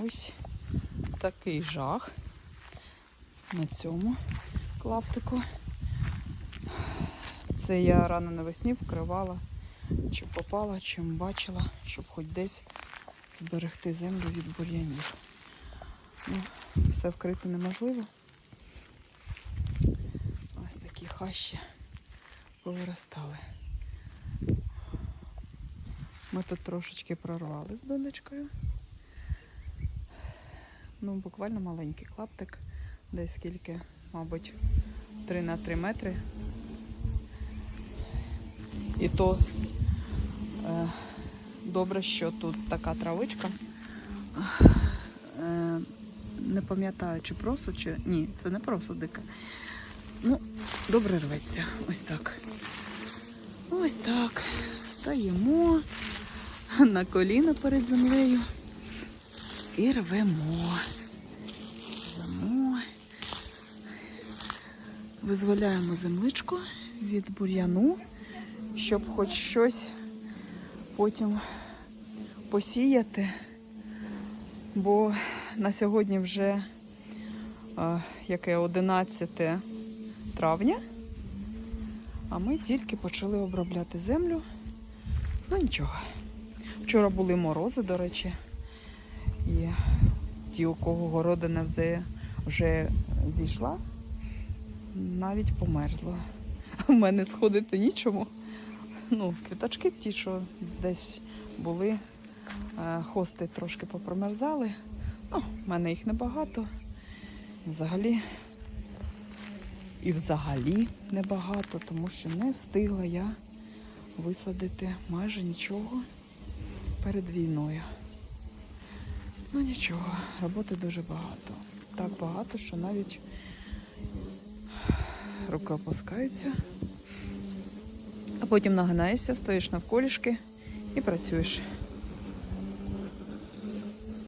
ось такий жах на цьому клаптику. Це я рано навесні вкривала, чи попала, чим бачила, щоб хоч десь зберегти землю від бур'янів. Ну, все вкрити неможливо. Ось такі хащі повиростали. Ми тут трошечки прорвали з донечкою. Ну, буквально маленький клаптик, десь скільки, мабуть, 3 на 3 метри. І то е, добре, що тут така травичка. Е, не пам'ятаю, чи просо, чи. Ні, це не просо дика. Ну, добре рветься. Ось так. Ось так. Стаємо на коліна перед землею і рвемо. Рвемо. Визволяємо земличку від бур'яну, щоб хоч щось потім посіяти. Бо на сьогодні вже е, яке 11 травня, а ми тільки почали обробляти землю. Ну нічого. Вчора були морози, до речі, і ті, у кого городина вже, зійшла, навіть померзла. В мене сходити нічому. Ну, квіточки ті, що десь були, е, хости трошки попромерзали. Ну, в мене їх небагато. Взагалі. І взагалі небагато, тому що не встигла я висадити майже нічого перед війною. Ну нічого, роботи дуже багато. Так багато, що навіть рука опускається, А потім нагинаєшся, стоїш навколішки і працюєш.